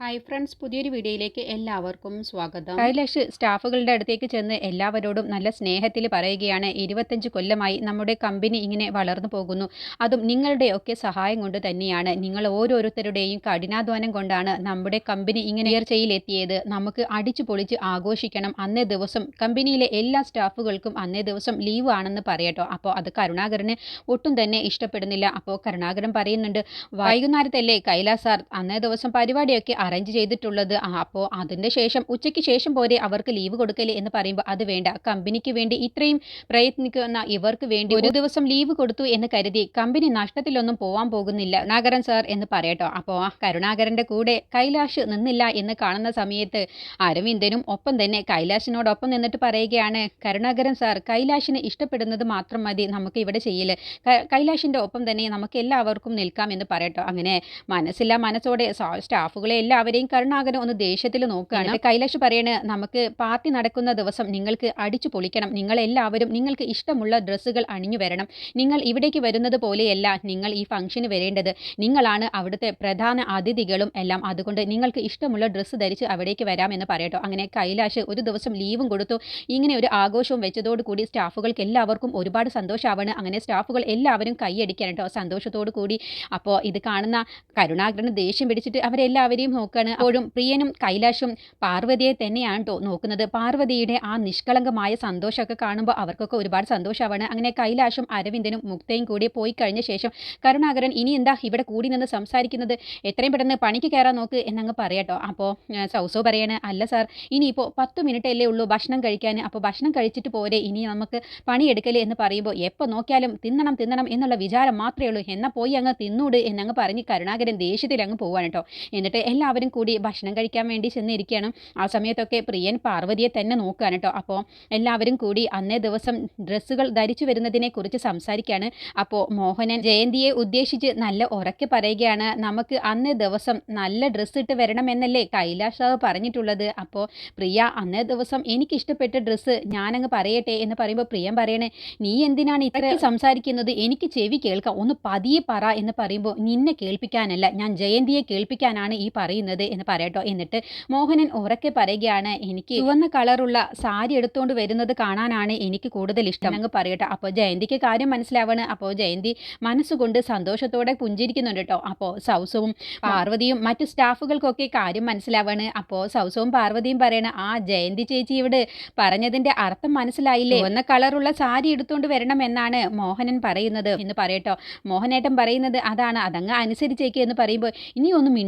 Hi friends പുതിയൊരു വീഡിയോയിലേക്ക് എല്ലാവർക്കും സ്വാഗതം. കൈലാഷ് സ്റ്റാഫുകളുടെ അടുത്തേക്ക് ചെന്ന് എല്ലാവരോടും നല്ല സ്നേഹത്തിൽ പറയുകയാണ്. ഇരുപത്തഞ്ച് കൊല്ലമായി നമ്മുടെ കമ്പനി ഇങ്ങനെ വളർന്നു പോകുന്നു. അതും നിങ്ങളുടെയൊക്കെ സഹായം കൊണ്ട് തന്നെയാണ്. നിങ്ങൾ ഓരോരുത്തരുടെയും കഠിനാധ്വാനം കൊണ്ടാണ് നമ്മുടെ കമ്പനി ഇങ്ങനെ ഉയർച്ചയിലെത്തിയത്. നമുക്ക് അടിച്ചു പൊളിച്ച് ആഘോഷിക്കണം. അന്നേ ദിവസം കമ്പനിയിലെ എല്ലാ സ്റ്റാഫുകൾക്കും അന്നേ ദിവസം ലീവ് ആണെന്ന് പറയട്ടോ. അപ്പോൾ അത് കരുണാകരന് ഒട്ടും തന്നെ ഇഷ്ടപ്പെടുന്നില്ല. അപ്പോൾ കരുണാകരൻ പറയുന്നുണ്ട് വൈകുന്നേരത്തല്ലേ കൈലാസാർ? സാർ അന്നേ ദിവസം പരിപാടിയൊക്കെ അറേഞ്ച് ചെയ്തിട്ടുള്ളത്. അപ്പോൾ അതിന്റെ ശേഷം ഉച്ചയ്ക്ക് ശേഷം പോരെ അവർക്ക് ലീവ് കൊടുക്കൽ എന്ന് പറയുമ്പോൾ അത് വേണ്ട. കമ്പനിക്ക് വേണ്ടി ഇത്രയും പ്രയത്നിക്കുന്ന ഇവർക്ക് വേണ്ടി ഒരു ദിവസം ലീവ് കൊടുത്തു എന്ന് കരുതി കമ്പനി നഷ്ടത്തിലൊന്നും പോവാൻ പോകുന്നില്ല. കരുണാകരൻ സാർ എന്ന് പറയട്ടോ. അപ്പോൾ ആ കരുണാകരന്റെ കൂടെ കൈലാഷ് നിന്നില്ല എന്ന് കാണുന്ന സമയത്ത് അരവിന്ദനും ഒപ്പം തന്നെ കൈലാഷിനോടൊപ്പം നിന്നിട്ട് പറയുകയാണ് കരുണാകരൻ സാർ കൈലാഷിനെ ഇഷ്ടപ്പെടുന്നത് മാത്രം മതി നമുക്ക് ഇവിടെ ചെയ്യൽ. ക- കൈലാഷിന്റെ ഒപ്പം തന്നെ നമുക്ക് എല്ലാവർക്കും നിൽക്കാം എന്ന് പറയട്ടോ. അങ്ങനെ മനസ്സില്ല മനസ്സോടെ സ്റ്റാഫുകളെ സ്റ്റാഫുകളെ എല്ലാവരെയും കരുണാകരം ഒന്ന് ദേഷ്യത്തിൽ നോക്കുകയാണ്. കൈലാഷ് പറയണ് നമുക്ക് പാർട്ടി നടക്കുന്ന ദിവസം നിങ്ങൾക്ക് അടിച്ചു പൊളിക്കണം. നിങ്ങളെല്ലാവരും നിങ്ങൾക്ക് ഇഷ്ടമുള്ള ഡ്രസ്സുകൾ അണിഞ്ഞു വരണം. നിങ്ങൾ ഇവിടേക്ക് വരുന്നത് പോലെയല്ല നിങ്ങൾ ഈ ഫംഗ്ഷന് വരേണ്ടത്. നിങ്ങളാണ് അവിടുത്തെ പ്രധാന അതിഥികളും എല്ലാം. അതുകൊണ്ട് നിങ്ങൾക്ക് ഇഷ്ടമുള്ള ഡ്രസ്സ് ധരിച്ച് അവിടേക്ക് വരാമെന്ന് പറയട്ടോ. അങ്ങനെ കൈലാഷ് ഒരു ദിവസം ലീവും കൊടുത്തു. ഇങ്ങനെ ഒരു ആഘോഷവും വെച്ചതോടുകൂടി സ്റ്റാഫുകൾക്ക് എല്ലാവർക്കും ഒരുപാട് സന്തോഷമാണ് അങ്ങനെ സ്റ്റാഫുകൾ എല്ലാവരും കൈയടിക്കാൻ കേട്ടോ. സന്തോഷത്തോടു കൂടി. അപ്പോൾ ഇത് കാണുന്ന കരുണാകരന് ദേഷ്യം പിടിച്ചിട്ട് അവരെല്ലാവരെയും നോക്കുകയാണ് അപ്പോഴും പ്രിയനും കൈലാഷും പാർവതിയെ തന്നെയാണ് നോക്കുന്നത്. പാർവതിയുടെ ആ നിഷ്കളങ്കമായ സന്തോഷമൊക്കെ കാണുമ്പോൾ അവർക്കൊക്കെ ഒരുപാട് സന്തോഷമാണ്. അങ്ങനെ കൈലാഷും അരവിന്ദനും മുക്തയും കൂടി പോയി കഴിഞ്ഞ ശേഷം കരുണാകരൻ ഇനി എന്താ ഇവിടെ കൂടി നിന്ന് സംസാരിക്കുന്നത്? എത്രയും പെട്ടെന്ന് പണിക്ക് കയറാൻ നോക്ക് എന്നങ്ങ് പറയാട്ടോ. അപ്പോൾ സൗസോ പറയാണ് അല്ല സാർ ഇനിയിപ്പോൾ പത്ത് മിനിറ്റ് അല്ലേ ഉള്ളൂ ഭക്ഷണം കഴിക്കാൻ അപ്പോൾ ഭക്ഷണം കഴിച്ചിട്ട് പോരെ. ഇനി നമുക്ക് പണിയെടുക്കൽ എന്ന് പറയുമ്പോൾ എപ്പോൾ നോക്കിയാലും തിന്നണം തിന്നണം എന്നുള്ള വിചാരം മാത്രമേ ഉള്ളൂ. എന്നാൽ പോയി അങ്ങ് തിന്നൂട് എന്നങ്ങ് പറഞ്ഞ് കരുണാകരൻ ദേഷ്യത്തിൽ അങ്ങ് പോവാണ് കേട്ടോ എന്നിട്ട് എല്ലാവരും കൂടി ഭക്ഷണം കഴിക്കാൻ വേണ്ടി ചെന്നിരിക്കുകയാണ്. ആ സമയത്തൊക്കെ പ്രിയൻ പാർവതിയെ തന്നെ നോക്കുകയാണ് കേട്ടോ. അപ്പോൾ എല്ലാവരും കൂടി അന്നേ ദിവസം ഡ്രസ്സുകൾ ധരിച്ചു വരുന്നതിനെ കുറിച്ച് സംസാരിക്കുകയാണ്. അപ്പോൾ മോഹനൻ ജയന്തിയെ ഉദ്ദേശിച്ച് നല്ല ഉറക്കെ പറയുകയാണ്. നമുക്ക് അന്നേ ദിവസം നല്ല ഡ്രസ്സ് ഇട്ട് വരണമെന്നല്ലേ കൈലാഷ് സാർ പറഞ്ഞിട്ടുള്ളത്? അപ്പോൾ പ്രിയ അന്നേ ദിവസം എനിക്കിഷ്ടപ്പെട്ട ഡ്രസ്സ് ഞാനങ്ങ് പറയട്ടെ എന്ന് പറയുമ്പോൾ പ്രിയൻ പറയണേ നീ എന്തിനാണ് ഇത്ര സംസാരിക്കുന്നത്? എനിക്ക് ചെവി കേൾക്കാം. ഒന്ന് പതിയെ പറ എന്ന് പറയുമ്പോൾ നിന്നെ കേൾപ്പിക്കാനല്ല ഞാൻ ജയന്തിയെ കേൾപ്പിക്കാനാണ് ഈ പറയുന്നത്. എന്ന് പറയട്ടോ. എന്നിട്ട് മോഹനൻ ഉറക്കെ പറയുകയാണ് എനിക്ക് ചുവന്ന കളറുള്ള സാരി എടുത്തുകൊണ്ട് വരുന്നത് കാണാനാണ് എനിക്ക് കൂടുതൽ ഇഷ്ടം. അങ്ങ് പറയട്ടെ. അപ്പോൾ ജയന്തിക്ക് കാര്യം മനസ്സിലാവാണ്. അപ്പോൾ ജയന്തി മനസ്സുകൊണ്ട് സന്തോഷത്തോടെ പുഞ്ചിരിക്കുന്നുണ്ട് കേട്ടോ. അപ്പോൾ സൗസവും പാർവതിയും മറ്റു സ്റ്റാഫുകൾക്കൊക്കെ കാര്യം മനസ്സിലാവാണ്. അപ്പോൾ സൗസവും പാർവതിയും പറയണ ആ ജയന്തി ചേച്ചി ഇവിടെ പറഞ്ഞതിന്റെ അർത്ഥം മനസ്സിലായില്ലേ? ചുവന്ന കളറുള്ള സാരി എടുത്തുകൊണ്ട് വരണം എന്നാണ് മോഹനൻ പറയുന്നത്. എന്ന് പറയട്ടോ. മോഹനേട്ടൻ പറയുന്നത് അതാണ്. അതങ്ങ് അനുസരിച്ചേക്ക് എന്ന് പറയുമ്പോൾ ഇനിയൊന്നും ഒന്നും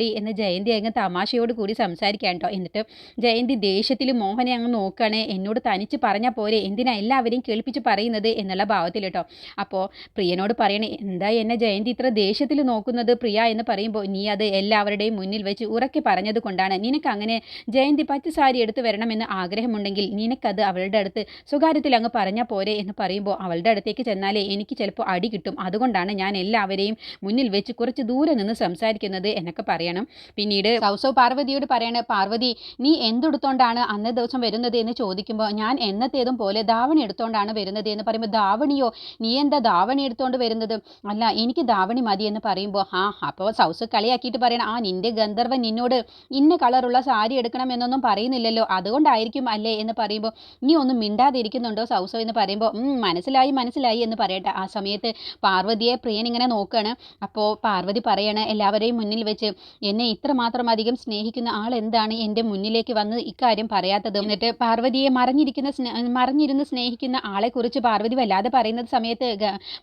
മിണ്ടാതിരിക്കുന്നുണ്ടോടി എന്ന് ജയന്തി അങ്ങ് തമാശയോട് കൂടി സംസാരിക്കാൻ കേട്ടോ. എന്നിട്ട് ജയന്തി ദേഷ്യത്തിൽ മോഹനെ അങ്ങ് നോക്കുകയാണ്. എന്നോട് തനിച്ച് പറഞ്ഞാൽ പോരെ. എന്തിനാ എല്ലാവരെയും കേൾപ്പിച്ച് പറയുന്നത് എന്നുള്ള ഭാവത്തിൽ കേട്ടോ. അപ്പോൾ പ്രിയനോട് പറയണേ എന്താ എന്നെ ജയന്തി ഇത്ര ദേഷ്യത്തിൽ നോക്കുന്നത് പ്രിയ എന്ന് പറയുമ്പോൾ നീ അത് എല്ലാവരുടെയും മുന്നിൽ വെച്ച് ഉറക്കി പറഞ്ഞത് കൊണ്ടാണ്. നിനക്ക് അങ്ങനെ ജയന്തി പച്ച സാരി എടുത്ത് വരണമെന്ന് ആഗ്രഹമുണ്ടെങ്കിൽ നിനക്കത് അവളുടെ അടുത്ത് സ്വകാര്യത്തിൽ അങ്ങ് പറഞ്ഞാൽ പോരെ എന്ന് പറയുമ്പോൾ അവളുടെ അടുത്തേക്ക് ചെന്നാലേ എനിക്ക് ചിലപ്പോൾ അടി കിട്ടും. അതുകൊണ്ടാണ് ഞാൻ എല്ലാവരെയും മുന്നിൽ വെച്ച് കുറച്ച് ദൂരെ നിന്ന് സംസാരിക്കുന്നത് എന്നൊക്കെ പറയണം പിന്നീട് സൗസവ് പാർവതിയോട് പറയണ പാർവതി നീ എന്തെടുത്തോണ്ടാണ് അന്നേ ദിവസം വരുന്നത് എന്ന് ചോദിക്കുമ്പോൾ ഞാൻ എന്നത്തേതും പോലെ ധാവണി എടുത്തോണ്ടാണ് വരുന്നത് എന്ന് പറയുമ്പോൾ ധാവണിയോ? നീ എന്താ ധാവണി എടുത്തോണ്ട് വരുന്നത്? അല്ല എനിക്ക് ധാവണി മതി എന്ന് പറയുമ്പോൾ ആ അപ്പോൾ സൗസ് കളിയാക്കിയിട്ട് പറയണം ആ നിന്റെ ഗന്ധർവൻ നിന്നോട് ഇന്ന കളറുള്ള സാരി എടുക്കണം എന്നൊന്നും പറയുന്നില്ലല്ലോ അതുകൊണ്ടായിരിക്കും അല്ലേ? എന്ന് പറയുമ്പോൾ നീ ഒന്നും മിണ്ടാതിരിക്കുന്നുണ്ടോ സൗസോ എന്ന് പറയുമ്പോൾ മനസ്സിലായി മനസ്സിലായി എന്ന് പറയട്ടെ. ആ സമയത്ത് പാർവതിയെ പ്രിയൻ ഇങ്ങനെ നോക്കുകയാണ് അപ്പോൾ പാർവതി പറയണ എല്ലാവരെയും മുന്നിൽ വെച്ച് എന്നെ ഇത്രമാത്രം അധികം സ്നേഹിക്കുന്ന ആൾ എന്താണ് എന്റെ മുന്നിലേക്ക് വന്ന് ഇക്കാര്യം പറയാത്തത്? എന്നിട്ട് പാർവതിയെ മറിഞ്ഞിരിക്കുന്ന മറിഞ്ഞിരുന്ന് സ്നേഹിക്കുന്ന ആളെക്കുറിച്ച് പാർവതി വല്ലാതെ പറയുന്നത് സമയത്ത്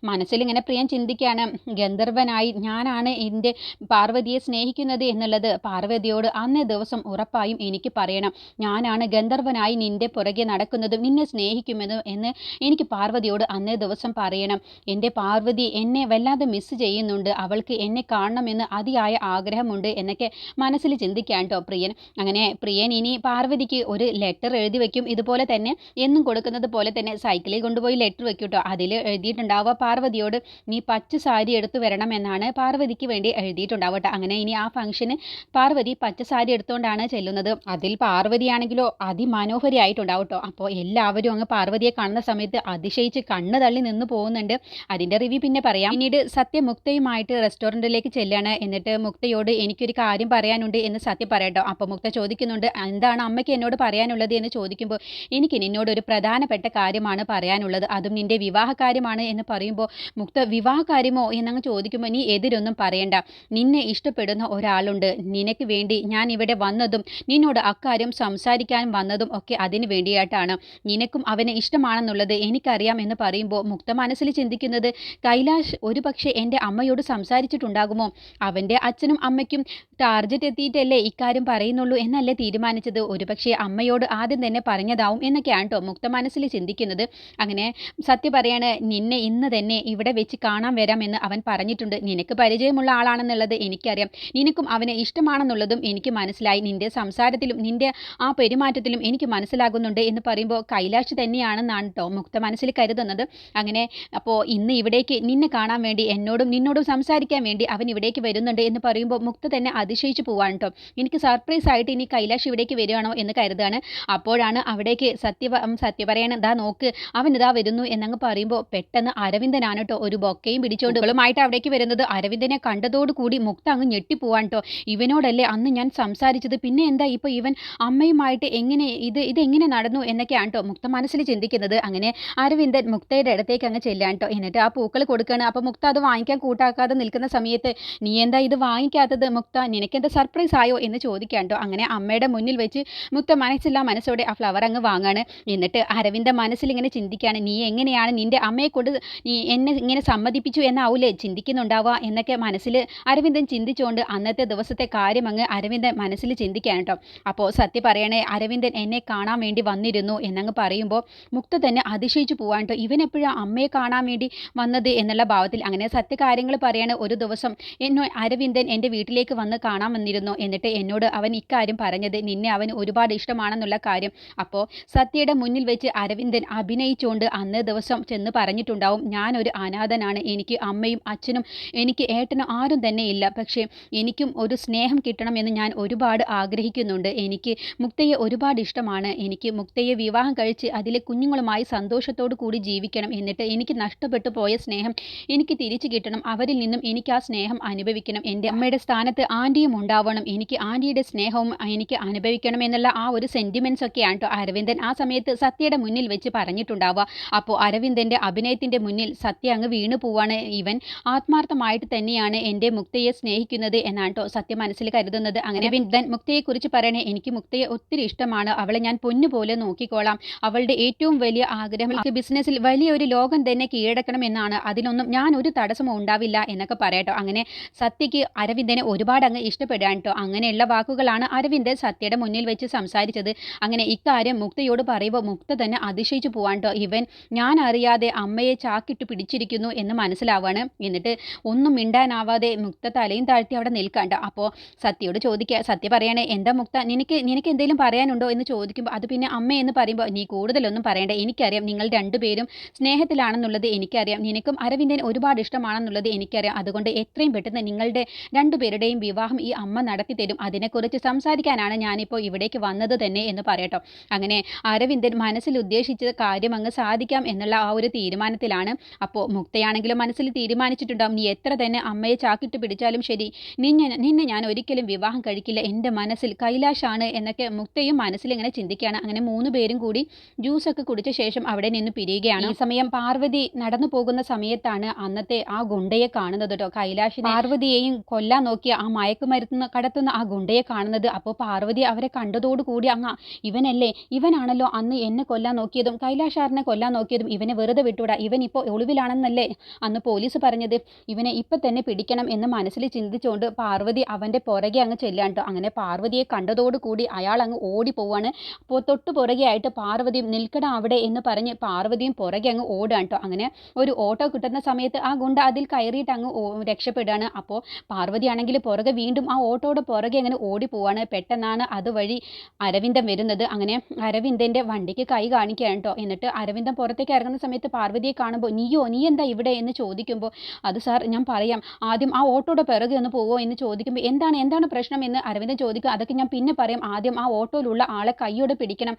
മനസ്സിൽ ഇങ്ങനെ പ്രിയൻ ചിന്തിക്കുകയാണ് ഗന്ധർവനായി ഞാനാണ് എന്റെ പാർവതിയെ സ്നേഹിക്കുന്നത് എന്നുള്ളത് പാർവതിയോട് അന്നേ ദിവസം ഉറപ്പായും എനിക്ക് പറയണം. ഞാനാണ് ഗന്ധർവനായി നിന്റെ പുറകെ നടക്കുന്നതും നിന്നെ സ്നേഹിക്കുമെന്നും എന്ന് എനിക്ക് പാർവതിയോട് അന്നേ ദിവസം പറയണം. എന്റെ പാർവതി എന്നെ വല്ലാതെ മിസ് ചെയ്യുന്നുണ്ട്. അവൾക്ക് എന്നെ കാണണമെന്ന് അതിയായ ആഗ്രഹമുണ്ട്. എന്നൊക്കെ മനസ്സിൽ ചിന്തിക്കാൻ കേട്ടോ പ്രിയൻ. അങ്ങനെ പ്രിയൻ ഇനി പാർവതിക്ക് ഒരു ലെറ്റർ എഴുതി വെക്കും. ഇതുപോലെ തന്നെ എന്നും കൊടുക്കുന്നത് പോലെ തന്നെ സൈക്കിളിൽ കൊണ്ടുപോയി ലെറ്റർ വെക്കും കേട്ടോ അതിൽ എഴുതിയിട്ടുണ്ടാവുക പാർവതിയോട് നീ പച്ച സാരി എടുത്തു വരണം എന്നാണ് പാർവതിക്ക് വേണ്ടി എഴുതിയിട്ടുണ്ടാവട്ടെ അങ്ങനെ ഇനി ആ ഫംഗ്ഷന് പാർവതി പച്ച സാരി എടുത്തുകൊണ്ടാണ് ചെല്ലുന്നത്. അതിൽ പാർവതിയാണെങ്കിലോ അതിമനോഹരിയായിട്ടുണ്ടാവും കേട്ടോ അപ്പോൾ എല്ലാവരും അങ്ങ് പാർവതിയെ കാണുന്ന സമയത്ത് അതിശയിച്ച് കണ്ണ് തള്ളി നിന്ന് പോകുന്നുണ്ട്. അതിന്റെ റിവ്യൂ പിന്നെ പറയാം. പിന്നീട് സത്യമുക്തയുമായിട്ട് റെസ്റ്റോറന്റിലേക്ക് ചെല്ലാണ്. എന്നിട്ട് മുക്തയോട് എനിക്ക് എനിക്കൊരു കാര്യം പറയാനുണ്ട് എന്ന് സത്യം പറയട്ടോ. അപ്പം മുക്ത ചോദിക്കുന്നുണ്ട് എന്താണ് അമ്മയ്ക്ക് എന്നോട് പറയാനുള്ളത് എന്ന് ചോദിക്കുമ്പോൾ എനിക്ക് നിന്നോട് ഒരു പ്രധാനപ്പെട്ട കാര്യമാണ് പറയാനുള്ളത്. അതും നിന്റെ വിവാഹ കാര്യമാണ് എന്ന് പറയുമ്പോൾ മുക്ത വിവാഹ കാര്യമോ എന്നങ്ങ് ചോദിക്കുമ്പോൾ നീ എതിരൊന്നും പറയണ്ട. നിന്നെ ഇഷ്ടപ്പെടുന്ന ഒരാളുണ്ട്. നിനക്ക് വേണ്ടി ഞാൻ ഇവിടെ വന്നതും നിന്നോട് അക്കാര്യം സംസാരിക്കാൻ വന്നതും ഒക്കെ അതിന് വേണ്ടിയിട്ടാണ് നിനക്കും അവനെ ഇഷ്ടമാണെന്നുള്ളത് എനിക്കറിയാം എന്ന് പറയുമ്പോൾ മുക്ത മനസ്സിൽ ചിന്തിക്കുന്നത് കൈലാഷ് ഒരു പക്ഷേ എന്റെ അമ്മയോട് സംസാരിച്ചിട്ടുണ്ടാകുമോ? അവന്റെ അച്ഛനും അമ്മയ്ക്കും ടാർജറ്റ് എത്തിയിട്ടല്ലേ ഇക്കാര്യം പറയുന്നുള്ളൂ എന്നല്ലേ തീരുമാനിച്ചത്? ഒരുപക്ഷെ അമ്മയോട് ആദ്യം തന്നെ പറഞ്ഞതാവും എന്നൊക്കെയാണ് കേട്ടോ മുക്ത മനസ്സിൽ ചിന്തിക്കുന്നത്. അങ്ങനെ സത്യ പറയാണ് നിന്നെ ഇന്ന് തന്നെ ഇവിടെ വെച്ച് കാണാൻ വരാമെന്ന് അവൻ പറഞ്ഞിട്ടുണ്ട്. നിനക്ക് പരിചയമുള്ള ആളാണെന്നുള്ളത് എനിക്കറിയാം. നിനക്കും അവനെ ഇഷ്ടമാണെന്നുള്ളതും എനിക്ക് മനസ്സിലായി. നിന്റെ സംസാരത്തിലും നിന്റെ ആ പെരുമാറ്റത്തിലും എനിക്ക് മനസ്സിലാകുന്നുണ്ട് എന്ന് പറയുമ്പോൾ കൈലാഷ് തന്നെയാണെന്നാണ് കേട്ടോ മുക്ത മനസ്സിൽ കരുതുന്നത്. അങ്ങനെ അപ്പോൾ ഇന്ന് ഇവിടേക്ക് നിന്നെ കാണാൻ വേണ്ടി എന്നോടും നിന്നോടും സംസാരിക്കാൻ വേണ്ടി അവൻ ഇവിടേക്ക് വരുന്നുണ്ട് എന്ന് പറയുമ്പോൾ മുക്ത തന്നെ അതിശയിച്ചു പോവാണ് കേട്ടോ എനിക്ക് സർപ്രൈസ് ആയിട്ട് ഇനി കൈലാഷ് ഇവിടേക്ക് വരികയാണോ എന്ന് കരുതാണ്. അപ്പോഴാണ് അവിടേക്ക് സത്യ സത്യ പറയണം ദാ നോക്ക് അവൻ ഇതാ വരുന്നു എന്നങ്ങ് പറയുമ്പോൾ പെട്ടെന്ന് അരവിന്ദനാണ് കേട്ടോ ഒരു ബൊക്കയും പിടിച്ചുകൊണ്ട് ഇവളുമായിട്ട് അവിടേക്ക് വരുന്നത്. അരവിന്ദനെ കണ്ടതോടുകൂടി മുക്ത അങ്ങ് ഞെട്ടിപ്പോവാൻ കേട്ടോ ഇവനോടല്ലേ അന്ന് ഞാൻ സംസാരിച്ചത്? പിന്നെ എന്താ ഇപ്പോൾ ഇവൻ അമ്മയുമായിട്ട് എങ്ങനെ ഇത് ഇതെങ്ങനെ നടന്നു എന്നൊക്കെയാണ് കേട്ടോ മുക്ത മനസ്സിൽ ചിന്തിക്കുന്നത്. അങ്ങനെ അരവിന്ദൻ മുക്തയുടെ അടുത്തേക്ക് അങ്ങ് ചെല്ലാൻ കേട്ടോ എന്നിട്ട് ആ പൂക്കൾ കൊടുക്കുകയാണ് അപ്പോൾ മുക്ത അത് വാങ്ങിക്കാൻ കൂട്ടാക്കാതെ നിൽക്കുന്ന സമയത്ത് നീ എന്താ ഇത് വാങ്ങിക്കാത്തത്? മുക്ത നിനക്കെന്താ സർപ്രൈസ് ആയോ എന്ന് ചോദിക്കാണ്ടോ അങ്ങനെ അമ്മയുടെ മുന്നിൽ വെച്ച് മുക്ത മനസ്സില്ല മനസ്സോടെ ആ ഫ്ലവർ അങ്ങ് വാങ്ങാണ്. എന്നിട്ട് അരവിന്ദ മനസ്സിൽ ഇങ്ങനെ ചിന്തിക്കുകയാണ് നീ എങ്ങനെയാണ് നിന്റെ അമ്മയെ കൊണ്ട് നീ എന്നെ ഇങ്ങനെ സമ്മതിപ്പിച്ചു എന്നാവൂലേ? ചിന്തിക്കുന്നുണ്ടാവുക എന്നൊക്കെ മനസ്സിൽ അരവിന്ദൻ ചിന്തിച്ചുകൊണ്ട് അന്നത്തെ ദിവസത്തെ കാര്യം അങ്ങ് അരവിന്ദൻ മനസ്സിൽ ചിന്തിക്കുകയാണ് കേട്ടോ അപ്പോൾ സത്യ പറയണേ അരവിന്ദൻ എന്നെ കാണാൻ വേണ്ടി വന്നിരുന്നു എന്നങ്ങ് പറയുമ്പോൾ മുക്ത തന്നെ അതിശയിച്ചു പോവാൻ കേട്ടോ ഇവൻ എപ്പോഴാണ് അമ്മയെ കാണാൻ വേണ്ടി വന്നത്? എന്നുള്ള ഭാവത്തിൽ അങ്ങനെ സത്യകാര്യങ്ങൾ പറയാണ്. ഒരു ദിവസം എന്നോ അരവിന്ദൻ എന്റെ വീട്ടിലേക്ക് വന്ന് കാണാമെന്നിരുന്നു. എന്നിട്ട് എന്നോട് അവൻ ഇക്കാര്യം പറഞ്ഞത് നിന്നെ അവൻ ഒരുപാട് ഇഷ്ടമാണെന്നുള്ള കാര്യം. അപ്പോൾ സത്യയുടെ മുന്നിൽ വെച്ച് അരവിന്ദൻ അഭിനയിച്ചുകൊണ്ട് അന്ന് ദിവസം ചെന്ന് പറഞ്ഞിട്ടുണ്ടാവും ഞാനൊരു അനാഥനാണ്. എനിക്ക് അമ്മയും അച്ഛനും എനിക്ക് ഏട്ടനും ആരും തന്നെ ഇല്ല. പക്ഷേ എനിക്കും ഒരു സ്നേഹം കിട്ടണമെന്ന് ഞാൻ ഒരുപാട് ആഗ്രഹിക്കുന്നുണ്ട്. എനിക്ക് മുക്തയെ ഒരുപാട് ഇഷ്ടമാണ്. എനിക്ക് മുക്തയെ വിവാഹം കഴിച്ച് അതിലെ കുഞ്ഞുങ്ങളുമായി സന്തോഷത്തോടു കൂടി ജീവിക്കണം. എന്നിട്ട് എനിക്ക് നഷ്ടപ്പെട്ടു പോയ സ്നേഹം എനിക്ക് തിരിച്ചു കിട്ടണം. അവരിൽ നിന്നും എനിക്ക് ആ സ്നേഹം അനുഭവിക്കണം. എന്റെ അമ്മയുടെ സ്ഥാനത്ത് ആന്റിയും ഉണ്ടാവണം. എനിക്ക് ആന്റിയുടെ സ്നേഹവും എനിക്ക് അനുഭവിക്കണം എന്നുള്ള ആ ഒരു സെന്റിമെന്റ്സ് ഒക്കെയാണ് കേട്ടോ അരവിന്ദൻ ആ സമയത്ത് സത്യയുടെ മുന്നിൽ വെച്ച് പറഞ്ഞിട്ടുണ്ടാവുക. അപ്പോൾ അരവിന്ദന്റെ അഭിനയത്തിന്റെ മുന്നിൽ സത്യ അങ്ങ് വീണു പോവാണ്. ഇവൻ ആത്മാർത്ഥമായിട്ട് തന്നെയാണ് എന്റെ മുക്തയെ സ്നേഹിക്കുന്നത് എന്നാണ് കേട്ടോ സത്യ മനസ്സിൽ കരുതുന്നത്. അങ്ങനെ അരവിന്ദൻ മുക്തയെക്കുറിച്ച് പറയണേ എനിക്ക് മുക്തയെ ഒത്തിരി ഇഷ്ടമാണ്. അവളെ ഞാൻ പൊന്നുപോലെ നോക്കിക്കോളാം. അവളുടെ ഏറ്റവും വലിയ ആഗ്രഹം ബിസിനസ്സിൽ വലിയൊരു ലോകം തന്നെ കീഴടക്കണം എന്നാണ്. അതിനൊന്നും ഞാൻ ഒരു തടസ്സമോ ഉണ്ടാവില്ല എന്നൊക്കെ പറയട്ടോ. അങ്ങനെ സത്യയ്ക്ക് അരവിന്ദനെ ഒരുപാട് അങ്ങ് ഇഷ്ടപ്പെടുക കേട്ടോ അങ്ങനെയുള്ള വാക്കുകളാണ് അരവിന്ദ് സത്യയുടെ മുന്നിൽ വെച്ച് സംസാരിച്ചത്. അങ്ങനെ ഇക്കാര്യം മുക്തയോട് പറയുമ്പോൾ മുക്ത തന്നെ അതിശയിച്ചു പോവാൻ കേട്ടോ ഇവൻ ഞാൻ അറിയാതെ അമ്മയെ ചാക്കിട്ട് പിടിച്ചിരിക്കുന്നു എന്ന് മനസ്സിലാവാണ്. എന്നിട്ട് ഒന്നും മിണ്ടാനാവാതെ മുക്ത തലയും താഴ്ത്തി അവിടെ നിൽക്കാണ്ട് അപ്പോൾ സത്യയോട് ചോദിക്കുക സത്യ പറയണേ എന്താ മുക്ത? നിനക്ക് നിനക്ക് എന്തെങ്കിലും പറയാനുണ്ടോ? എന്ന് ചോദിക്കുമ്പോൾ അത് പിന്നെ അമ്മ എന്ന് പറയുമ്പോൾ നീ കൂടുതലൊന്നും പറയണ്ട. എനിക്കറിയാം നിങ്ങൾ രണ്ടുപേരും സ്നേഹത്തിലാണെന്നുള്ളത് എനിക്കറിയാം. നിനക്കും അരവിന്ദൻ ഒരുപാട് ഇഷ്ടമാണെന്നുള്ളത് എനിക്കറിയാം. അതുകൊണ്ട് എത്രയും പെട്ടെന്ന് നിങ്ങളുടെ രണ്ടുപേരുടെയും വിവാഹം ഈ അമ്മ നടത്തി തരും. അതിനെക്കുറിച്ച് സംസാരിക്കാനാണ് ഞാനിപ്പോൾ ഇവിടേക്ക് വന്നത് തന്നെ എന്ന് പറയട്ടോ. അങ്ങനെ അരവിന്ദൻ മനസ്സിൽ ഉദ്ദേശിച്ച കാര്യം അങ്ങ് സാധിക്കാം എന്നുള്ള ആ ഒരു തീരുമാനത്തിലാണ്. അപ്പോൾ മുക്തയാണെങ്കിലും മനസ്സിൽ തീരുമാനിച്ചിട്ടുണ്ടാവും. നീ എത്ര തന്നെ അമ്മയെ ചാക്കിട്ട് പിടിച്ചാലും ശരി നിന്നെ നിന്നെ ഞാൻ ഒരിക്കലും വിവാഹം കഴിക്കില്ല. എന്റെ മനസ്സിൽ കൈലാഷാണ് എന്നൊക്കെ മുക്തയും മനസ്സിൽ ഇങ്ങനെ ചിന്തിക്കുകയാണ്. അങ്ങനെ മൂന്ന് പേരും കൂടി ജ്യൂസൊക്കെ കുടിച്ച ശേഷം അവിടെ നിന്ന് പിരിയുകയാണ്. ഈ സമയം പാർവതി നടന്നു പോകുന്ന സമയത്താണ് അന്നത്തെ ആ ഗുണ്ടയെ കാണുന്നത് കേട്ടോ. കൈലാഷിനെ പാർവതിയെയും കൊല്ലാൻ നോക്കിയ ആ മയക്കുമരുന്ന് കടത്തുന്ന ആ ഗുണ്ടയെ കാണുന്നത്. അപ്പോൾ പാർവതി അവരെ കണ്ടതോടുകൂടി അങ്ങ് ഇവനല്ലേ ഇവനാണല്ലോ അന്ന് എന്നെ കൊല്ലാൻ നോക്കിയതും കൈലാഷാറിനെ കൊല്ലാൻ നോക്കിയതും ഇവനെ വെറുതെ വിട്ടുവിടാ ഇവൻ ഒളിവിലാണെന്നല്ലേ? അന്ന് പോലീസ് പറഞ്ഞത് ഇവനെ ഇപ്പം തന്നെ പിടിക്കണം എന്ന് മനസ്സിൽ ചിന്തിച്ചുകൊണ്ട് പാർവതി അവന്റെ പുറകെ അങ്ങ് ചെല്ലാണ്ടോ അങ്ങനെ പാർവതിയെ കണ്ടതോടുകൂടി അയാൾ അങ്ങ് ഓടി പോവാണ് അപ്പോൾ തൊട്ട് പുറകെ ആയിട്ട് പാർവതിയും നിൽക്കണം അവിടെ എന്ന് പറഞ്ഞ് പാർവതിയും പുറകെ അങ്ങ് ഓടാണ് അങ്ങനെ ഒരു ഓട്ടോ കിട്ടുന്ന സമയത്ത് ആ ഗുണ്ട അതിൽ കയറിയിട്ട് അങ്ങ് രക്ഷപ്പെടുകയാണ്. അപ്പോൾ പാർവതി ആണെങ്കിൽ പുറകെ വീണ്ടും ആ ഓട്ടോയുടെ പുറകെ അങ്ങനെ ഓടി പോവാണ്. പെട്ടെന്നാണ് അതുവഴി അരവിന്ദൻ വരുന്നത്. അങ്ങനെ അരവിന്ദന്റെ വണ്ടിക്ക് കൈ കാണിക്കുകയാണ് കേട്ടോ. എന്നിട്ട് അരവിന്ദൻ പുറത്തേക്ക് ഇറങ്ങുന്ന സമയത്ത് പാർവതിയെ കാണുമ്പോൾ നീയോ നീ എന്താ ഇവിടെ? എന്ന് ചോദിക്കുമ്പോൾ അത് സാർ ഞാൻ പറയാം. ആദ്യം ആ ഓട്ടോയുടെ പിറകെ ഒന്ന് പോവോ? എന്ന് ചോദിക്കുമ്പോൾ എന്താണ് എന്താണ് പ്രശ്നം? എന്ന് അരവിന്ദൻ ചോദിക്കുക അതൊക്കെ ഞാൻ പിന്നെ പറയാം. ആദ്യം ആ ഓട്ടോയിലുള്ള ആളെ കൈയോടെ പിടിക്കണം.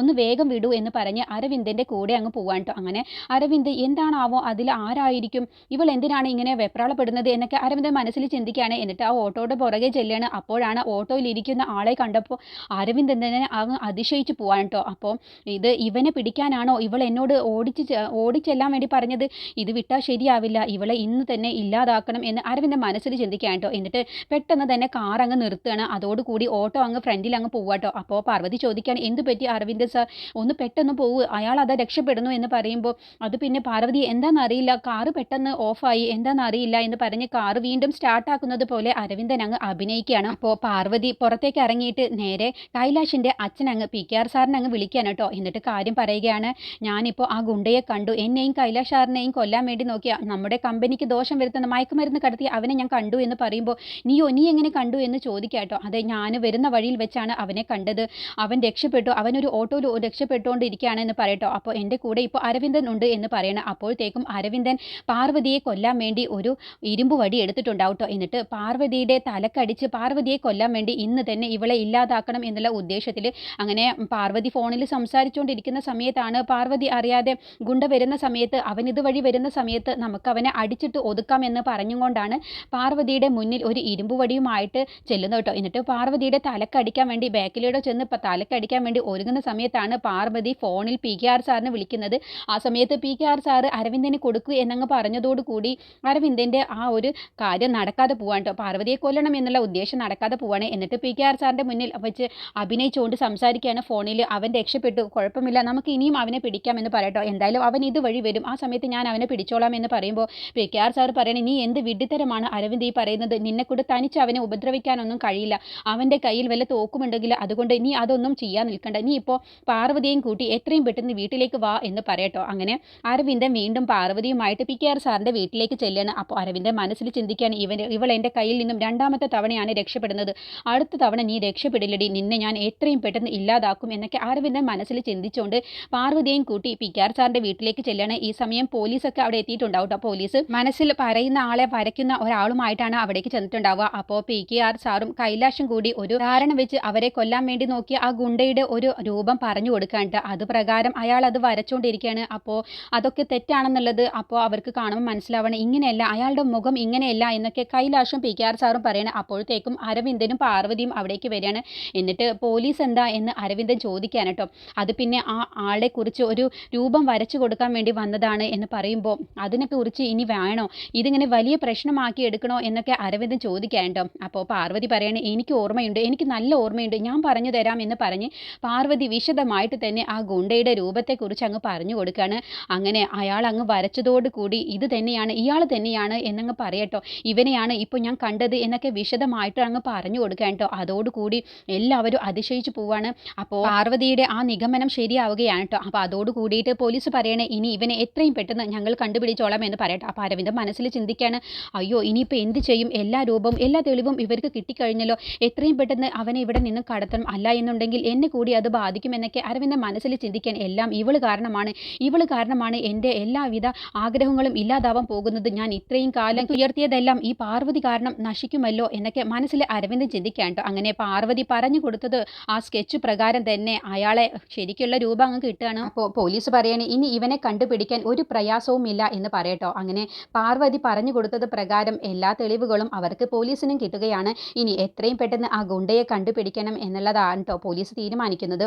ഒന്ന് വേഗം വിടൂ എന്ന് പറഞ്ഞ് അരവിന്ദന്റെ കൂടെ അങ്ങ് പോവാൻ കേട്ടോ. അങ്ങനെ അരവിന്ദ് എന്താണാവോ? അതിൽ ആരായിരിക്കും? ഇവൾ എന്തിനാണ് ഇങ്ങനെ വെപ്രാളപ്പെടുന്നത്? എന്നൊക്കെ അരവിന്ദൻ മനസ്സിൽ ചിന്തിക്കുകയാണ്. എന്നിട്ട് ആ ഓട്ടോയുടെ പുറകെ ചെല്ലുകയാണ്. അപ്പോഴാണ് ഓട്ടോയിലിരിക്കുന്ന ആളെ കണ്ടപ്പോൾ അരവിന്ദ് തന്നെ അങ്ങ് അതിശയിച്ച് പോവാൻ കേട്ടോ. അപ്പോൾ ഇത് ഇവനെ പിടിക്കാനാണോ ഇവൾ എന്നോട് ഓടിച്ച് ഓടിച്ചെല്ലാൻ വേണ്ടി പറഞ്ഞത്? ഇത് വിട്ടാൽ ശരിയാവില്ല. ഇവളെ ഇന്ന് തന്നെ ഇല്ലാതാക്കണം എന്ന് അരവിന്ദ് മനസ്സിൽ ചിന്തിക്കാൻ കേട്ടോ. എന്നിട്ട് പെട്ടെന്ന് തന്നെ കാർ അങ്ങ് നിർത്തുകയാണ്. അതോടുകൂടി ഓട്ടോ അങ്ങ് ഫ്രണ്ടിൽ അങ്ങ് പോവാട്ടോ അപ്പോൾ പാർവതി ചോദിക്കാൻ എന്ത് പറ്റി അരവിന്ദ് സാർ? ഒന്ന് പെട്ടെന്ന് പോവൂ. അയാൾ അത് രക്ഷപ്പെടുന്നു എന്ന് പറയുമ്പോൾ അത് പിന്നെ പാർവതി എന്താണെന്നറിയില്ല കാറ് പെട്ടെന്ന് ഓഫായി. എന്താണെന്ന് അറിയില്ല എന്ന് പറഞ്ഞ് കാറ് വീണ്ടും സ്റ്റാർട്ടാക്കുന്നത് പോലെ അരവിന്ദൻ അങ്ങ് അഭിനയിക്കുകയാണ്. അപ്പോൾ പാർവതി പുറത്തേക്ക് ഇറങ്ങിയിട്ട് നേരെ കൈലാഷിന്റെ അച്ഛൻ അങ്ങ് പി കെ ആർ സാറിനെ അങ്ങ് വിളിക്കുകയാണ് കേട്ടോ. എന്നിട്ട് കാര്യം പറയുകയാണ് ഞാനിപ്പോൾ ആ ഗുണ്ടയെ കണ്ടു. എന്നെയും കൈലാഷ് സാറിനെയും കൊല്ലാൻ വേണ്ടി നോക്കിയ നമ്മുടെ കമ്പനിക്ക് ദോഷം വരുത്തുന്ന മയക്കുമരുന്ന് കടത്തി അവനെ ഞാൻ കണ്ടു എന്ന് പറയുമ്പോൾ നീയോ നീ എങ്ങനെ കണ്ടു എന്ന് ചോദിക്കുക കേട്ടോ. അതെ ഞാൻ വരുന്ന വഴിയിൽ വെച്ചാണ് അവനെ കണ്ടത്. അവൻ രക്ഷപ്പെട്ടു. അവനൊരു ഓട്ടോയിൽ രക്ഷപ്പെട്ടുകൊണ്ടിരിക്കുകയാണ് എന്ന് പറയട്ടോ. അപ്പോൾ എന്റെ കൂടെ ഇപ്പോൾ അരവിന്ദൻ ഉണ്ട് എന്ന് പറയണം. അപ്പോഴത്തേക്കും അരവിന്ദൻ പാർവതിയെ കൊല്ലാൻ വേണ്ടി ഒരു ഇരുമ്പ് വടി എടുത്തിട്ടുണ്ടാവും ട്ടോ എന്നിട്ട് പാർവതിയുടെ തലക്കടിച്ച് പാർവതിയെ കൊല്ലാൻ വേണ്ടി ഇന്ന് തന്നെ ഇവളെ ഇല്ലാതാക്കണം എന്നുള്ള ഉദ്ദേശത്തിൽ അങ്ങനെ പാർവതി ഫോണിൽ സംസാരിച്ചുകൊണ്ടിരിക്കുന്ന സമയത്താണ് പാർവതി അറിയാതെ ഗുണ്ട വരുന്ന സമയത്ത് അവൻ ഇതുവഴി വരുന്ന സമയത്ത് നമുക്ക് അവനെ അടിച്ചിട്ട് ഒതുക്കാം എന്ന് പറഞ്ഞുകൊണ്ടാണ് പാർവതിയുടെ മുന്നിൽ ഒരു ഇരുമ്പ് വടിയുമായിട്ട് ചെല്ലുന്നത് കേട്ടോ. എന്നിട്ട് പാർവതിയുടെ തലക്കടിക്കാൻ വേണ്ടി ബാക്കിലൂടെ ചെന്ന് തലക്കടിക്കാൻ വേണ്ടി ഒരുങ്ങുന്ന സമയത്താണ് പാർവതി ഫോണിൽ പി കെ ആർ സാറിനെ വിളിക്കുന്നത്. ആ സമയത്ത് പി കെ ആർ സാറ് അരവിന്ദന് കൊടുക്കൂ എന്നങ്ങ് പറഞ്ഞതോടുകൂടി അരവിന്ദന്റെ ആ ഒരു കാര്യം നടക്കാതെ പോകാൻ കേട്ടോ. പാർവതിയെ കൊല്ലണം എന്നുള്ള ഉദ്ദേശം നടക്കാതെ പോവാണ്. എന്നിട്ട് പി കെ ആർ സാറിന്റെ മുന്നിൽ വെച്ച് അഭിനയിച്ചുകൊണ്ട് സംസാരിക്കുകയാണ്. ഫോണിൽ അവൻ രക്ഷപ്പെട്ടു. കുഴപ്പമില്ല. നമുക്ക് ഇനിയും അവനെ പിടിക്കാമെന്ന് പറയട്ടോ. എന്തായാലും അവൻ ഇതുവഴി വരും. ആ സമയത്ത് ഞാൻ അവനെ പിടിച്ചോളാം എന്ന് പറയുമ്പോൾ പി കെ ആർ സാർ പറയണേ നീ എന്ത് വിഡ്ഢിത്തരമാണ് അരവിന്ദ് ഈ പറയുന്നത്? നിന്നെ കൂടെ തനിച്ച് അവനെ ഉപദ്രവിക്കാനൊന്നും കഴിയില്ല. അവന്റെ കയ്യിൽ വല്ല തോക്കുമുണ്ടെങ്കിൽ അതുകൊണ്ട് നീ അതൊന്നും ചെയ്യാൻ നിൽക്കണ്ട. നീ ഇപ്പോൾ പാർവതിയും കൂട്ടി എത്രയും പെട്ടെന്ന് വീട്ടിലേക്ക് വാ എന്ന് പറയട്ടോ. അങ്ങനെ അരവിന്ദൻ വീണ്ടും പാർവതിയുമായിട്ട് പി കെ ആർ സാറിന്റെ വീട്ടിലേക്ക് ചെല്ലുകയാണ് അപ്പോൾ അരവിന്ദൻ മനസ്സിൽ ചിന്തിക്കുകയാണ് ഇവൻ ഇവൾ എന്റെ കയ്യിൽ നിന്നും രണ്ടാമത്തെ തവണയാണ് രക്ഷപ്പെടുന്നത്. അടുത്ത തവണ നീ രക്ഷപ്പെടില്ലടി. നിന്നെ ഞാൻ എത്രയും പെട്ടെന്ന് ഇല്ലാതാക്കും എന്നൊക്കെ അരവിന്ദൻ മനസ്സിൽ ചിന്തിച്ചുകൊണ്ട് പാർവതിയെയും കൂട്ടി പി കെ ആർ സാറിന്റെ വീട്ടിലേക്ക് ചെല്ലാണ്. ഈ സമയം പോലീസൊക്കെ അവിടെ എത്തിയിട്ടുണ്ടാവും പോലീസ്. മനസ്സിൽ പറയുന്ന ആളെ വരയ്ക്കുന്ന ഒരാളുമായിട്ടാണ് അവിടേക്ക് ചെന്നിട്ടുണ്ടാവുക. അപ്പോൾ പി കെ ആർ സാറും കൈലാഷും കൂടി ഒരു ധാരണ വെച്ച് അവരെ കൊല്ലാൻ വേണ്ടി നോക്കി ആ ഗുണ്ടയുടെ ഒരു രൂപം പറഞ്ഞു കൊടുക്കാണ്ട് അത് പ്രകാരം അയാൾ അത് വരച്ചുകൊണ്ടിരിക്കുകയാണ് അപ്പോൾ അതൊക്കെ തെറ്റാണെന്നുള്ളത് അപ്പോൾ അവർക്ക് കാണുമ്പോൾ മനസ്സിലാവണം. ഇങ്ങനെയല്ല അയാളുടെ മുഖം ഇങ്ങനെയല്ല എന്നൊക്കെ കൈലാഷും പി കെ ആർ സാറും പറയണ അപ്പോഴത്തേക്കും അരവിന്ദനും പാർവതിയും അവിടേക്ക് വരികയാണ്. എന്നിട്ട് പോലീസ് എന്താ എന്ന് അരവിന്ദൻ ചോദിക്കാൻ കേട്ടോ. അത് പിന്നെ ആ ആളെ കുറിച്ച് ഒരു രൂപം വരച്ചു കൊടുക്കാൻ വേണ്ടി വന്നതാണ് എന്ന് പറയുമ്പോൾ അതിനെ കുറിച്ച് ഇനി വേണോ? ഇതിങ്ങനെ വലിയ പ്രശ്നമാക്കി എടുക്കണോ എന്നൊക്കെ അരവിന്ദൻ ചോദിക്കാൻ കേട്ടോ. അപ്പോൾ പാർവതി പറയണേ എനിക്ക് ഓർമ്മയുണ്ട് എനിക്ക് നല്ല ഓർമ്മയുണ്ട്. ഞാൻ പറഞ്ഞു തരാം എന്ന് പറഞ്ഞ് പാർവതി വിശദമായിട്ട് തന്നെ ആ ഗുണ്ടയുടെ രൂപത്തെക്കുറിച്ച് അങ്ങ് പറഞ്ഞു കൊടുക്കുകയാണ്. അങ്ങനെ അയാൾ അങ്ങ് വരച്ചതോടുകൂടി ഇത് തന്നെയാണ് ഇയാൾ തന്നെയാണ് എന്നങ്ങ് പറയട്ടോ. ഇവനെയാണ് ഇപ്പോൾ ഞാൻ കണ്ടത്. എന്നൊക്കെ വിശദമായിട്ട് അങ്ങ് പറഞ്ഞു കൊടുക്കാൻ കേട്ടോ. അതോടുകൂടി എല്ലാവരും അതിശയിച്ചു പോവാണ്. അപ്പോൾ പാർവതിയുടെ ആ നിഗമനം ശരിയാവുകയാണ് കേട്ടോ. അപ്പോൾ അതോട് കൂടിയിട്ട് പോലീസ് പറയണേ ഇനി ഇവനെ എത്രയും പെട്ടെന്ന് ഞങ്ങൾ കണ്ടുപിടിച്ചോളാം എന്ന് പറയട്ടെ. അപ്പോൾ അരവിന്ദ് മനസ്സിൽ ചിന്തിക്കുകയാണ് അയ്യോ ഇനിയിപ്പോൾ എന്ത് ചെയ്യും? എല്ലാ രൂപവും എല്ലാ തെളിവും ഇവർക്ക് കിട്ടിക്കഴിഞ്ഞല്ലോ. എത്രയും പെട്ടെന്ന് അവനെ ഇവിടെ നിന്ന് കടത്തണം അല്ല എന്നുണ്ടെങ്കിൽ എന്നെ കൂടി അത് ബാധിക്കുമെന്നൊക്കെ അരവിന്ദ് മനസ്സിൽ ചിന്തിക്കാൻ എല്ലാം ഇവൾ കാരണമാണ്. ഇവൾ കാരണമാണ് എന്റെ എല്ലാവിധ ആഗ്രഹങ്ങളും ഇല്ലാതാവാൻ പോകുന്നത്. ഞാൻ ഇത്രയും കാലം ഉയർത്തിയതെല്ലാം ഈ പാർവതി കാരണം നശിക്കുമല്ലോ എന്നൊക്കെ മനസ്സിൽ അരവിന്ദ് ചിന്തിക്കാൻ അങ്ങനെ പാർവതി പറഞ്ഞു കൊടുത്തത് ആ സ്കെച്ച് പ്രകാരം തന്നെ അയാളെ ശരിക്കുള്ള രൂപം അങ്ങ് കിട്ടുകയാണ്. അപ്പോൾ പോലീസ് പറയണേ ഇനി ഇവനെ കണ്ടുപിടിക്കാൻ ഒരു പ്രയാസവും ഇല്ല എന്ന് പറയട്ടോ. അങ്ങനെ പാർവതി പറഞ്ഞു കൊടുത്തത് പ്രകാരം എല്ലാ തെളിവുകളും അവർക്ക് പോലീസിനും കിട്ടുകയാണ്. ഇനി എത്രയും പെട്ടെന്ന് ആ ഗുണ്ടയെ കണ്ടുപിടിക്കണം എന്നുള്ളതാണ് കേട്ടോ പോലീസ് തീരുമാനിക്കുന്നത്.